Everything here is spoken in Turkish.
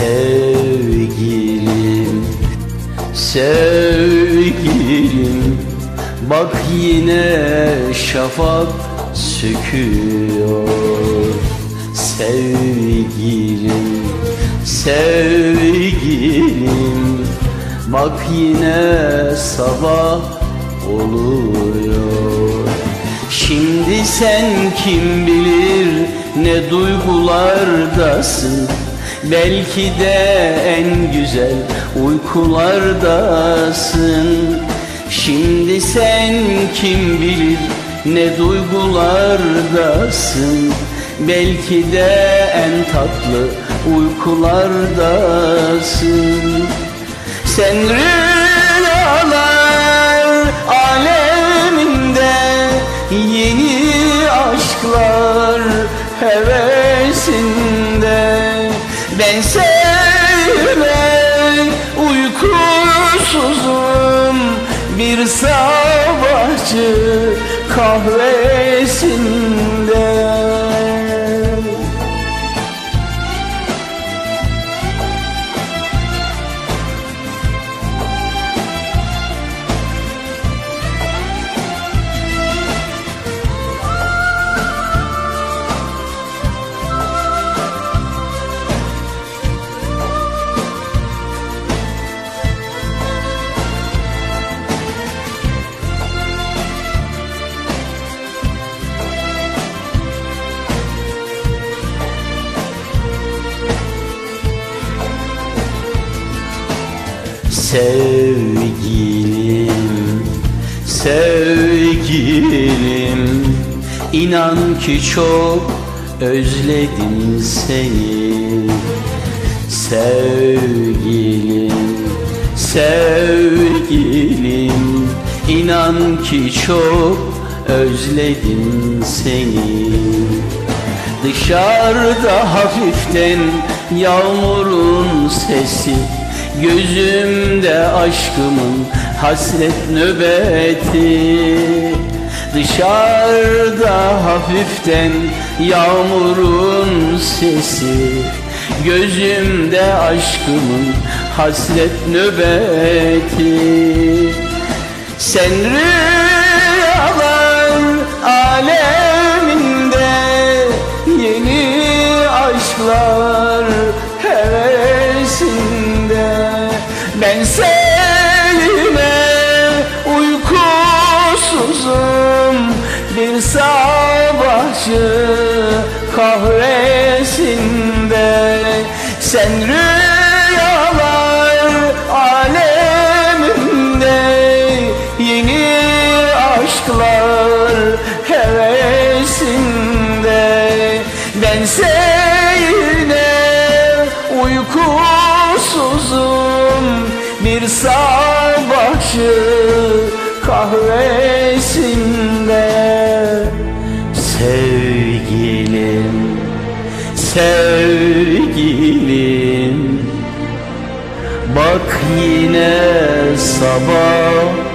Sevgilim, sevgilim. Bak yine şafak söküyor. Sevgilim, sevgilim. Bak yine sabah oluyor. Şimdi sen kim bilir ne duygulardasın? Belki de en güzel uykulardasın. Şimdi sen kim bilir ne duygulardasın. Belki de en tatlı uykulardasın. Sen rüyalar Ben sevme uykusuzum. Bir sabahçı kahvesinde Sevgilim, sevgilim. İnan ki çok özledim seni. Sevgilim, sevgilim. İnan ki çok özledim seni. Dışarıda hafiften yağmurun sesi Gözümde aşkımın hasret nöbeti Dışarıda hafiften yağmurun sesi. Gözümde aşkımın hasret nöbeti. Sen rüyalar Seninle uykusuzum. Bir sabahçı kahvesinde. Sen rüyalar aleminde. Yeni aşklar hevesinde. Ben seninle uykusuzum Bir sabahçı kahvesinde. Sevgilim, sevgilim. Bak yine sabah